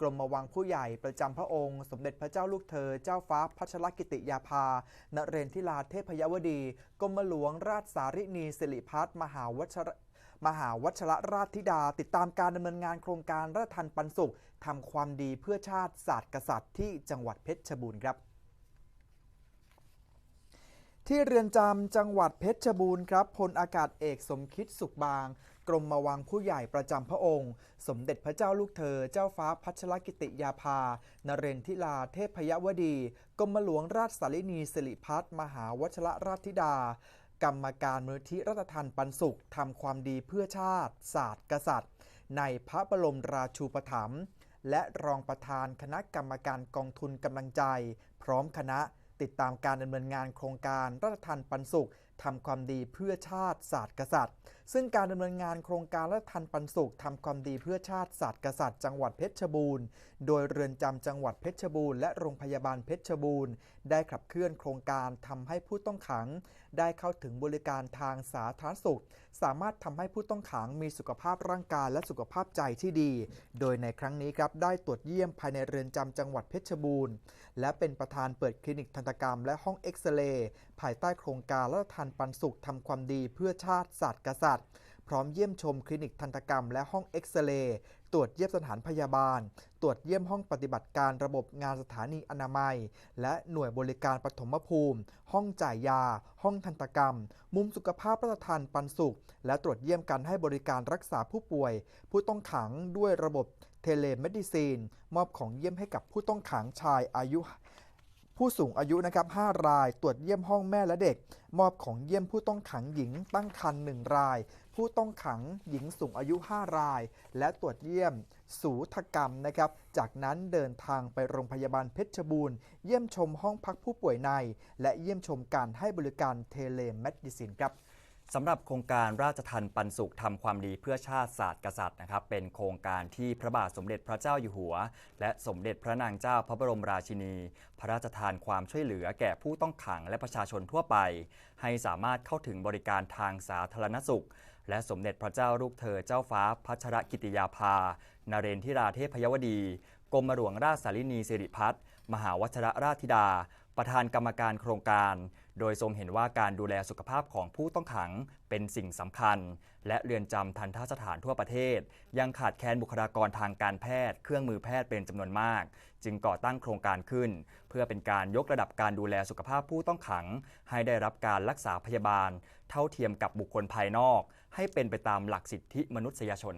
กรมวังผู้ใหญ่ประจำพระองค์ สมเด็จพระเจ้าลูกเธอ เจ้าฟ้าพัชรกิติยาภานเรนทิลาเทพยวดี กรมหลวงราชสารินีสิริพัฒน์มหาวัชรมหาวัชรราชธิดา ติดตามการดำเนินงานโครงการรัฐทันปันสุขทำความดีเพื่อชาติศาสตร์กษัตริย์ที่จังหวัดเพชรบูรณ์ครับที่เรือนจำจังหวัดเพชรบูรณ์ครับพลอากาศเอกสมคิดสุขบาง กรมมาวังผู้ใหญ่ประจำพระองค์ สมเด็จพระเจ้าลูกเธอ เจ้าฟ้าพัชรกิติยาภา นเรนทิลาเทพยวดี กรมหลวงราชสารินีสิริพัฒมหาวัชรราชธิดา กรรมการมูลที่รัฐทันปันสุขทำความดีเพื่อชาติ ศาสตร์กษัตริย์ ในพระบรมราชูปถัมภ์และรองประธานคณะกรรมการกองทุนกำลังใจ พร้อมคณะติดตามการดำเนินงานโครงการรัฐทันปันสุขทำความดีเพื่อชาติศาสตร์กษัตริย์ ซึ่งการดำเนินงานโครงการรัฐทันปันสุขทำความดีเพื่อชาติศาสตร์กษัตริย์ จังหวัดเพชรบูรณ์ โดยเรือนจำจังหวัดเพชรบูรณ์และโรงพยาบาลเพชรบูรณ์ ได้ขับเคลื่อนโครงการทำให้ผู้ต้องขัง ได้เข้าถึงบริการทางสาธารณสุข สามารถทำให้ผู้ต้องขังมีสุขภาพร่างกายและสุขภาพใจที่ดี โดยในครั้งนี้ครับได้ตรวจเยี่ยมภายในเรือนจำจังหวัดเพชรบูรณ์ และเป็นประธานเปิดคลินิกทันตกรรมและห้องเอ็กซเรย์ภายใต้โครงการรัฐทันปันสุขทำความดีเพื่อชาติศาสตร์กษัตริย์ พร้อมเยี่ยมชมคลินิกทันตกรรมและห้องเอ็กซเรย์ตรวจเยี่ยมสถานพยาบาล ตรวจเยี่ยมห้องปฏิบัติการระบบงานสถานีอนามัย และหน่วยบริการปฐมภูมิ ห้องจ่ายยา ห้องทันตกรรม มุมสุขภาพประทานปันสุข และตรวจเยี่ยมการให้บริการรักษาผู้ป่วย ผู้ต้องขังด้วยระบบเทเลเมดิซีน มอบของเยี่ยมให้กับผู้ต้องขังชายอายุ ผู้สูงอายุนะครับ 5 ราย ตรวจเยี่ยมห้องแม่และเด็ก มอบของเยี่ยมผู้ต้องขังหญิงตั้งครรภ์1ราย ผู้ต้องขังหญิงสูงอายุ 5 ราย และตรวจเยี่ยมสูทกรรมนะครับ จากนั้นเดินทางไปโรงพยาบาลเพชรบูรณ์ เยี่ยมชมห้องพักผู้ป่วยใน และเยี่ยมชมการให้บริการเทเลเมดิซินครับ สำหรับโครงการราชทันปันสุขทำความดีเพื่อชาติศาสตร์กษัตริย์นะครับ เป็นโครงการที่พระบาทสมเด็จพระเจ้าอยู่หัว และสมเด็จพระนางเจ้าพระบรมราชินี พระราชทานความช่วยเหลือแก่ผู้ต้องขังและประชาชนทั่วไป ให้สามารถเข้าถึงบริการทางสาธารณสุข และสมเด็จพระเจ้าลูกเธอเจ้าฟ้าพัชรกิติยาภา นเรนทิราเทพยวดี กรมหลวงราชสารินีสิริพัฒน์มหาวัชรราชธิดา ประธานกรรมการโครงการ โดยทรงเห็นว่าการดูแลสุขภาพของผู้ต้องขังเป็นสิ่งสำคัญ และเรือนจำทันทสถานทั่วประเทศ ยังขาดแคลนบุคลากรทางการแพทย์ เครื่องมือแพทย์เป็นจำนวนมาก จึงก่อตั้งโครงการขึ้น เพื่อเป็นการยกระดับการดูแลสุขภาพผู้ต้องขัง ให้ได้รับการรักษาพยาบาล เท่าเทียมกับบุคคลภายนอก ให้เป็นไปตามหลักสิทธิมนุษยชน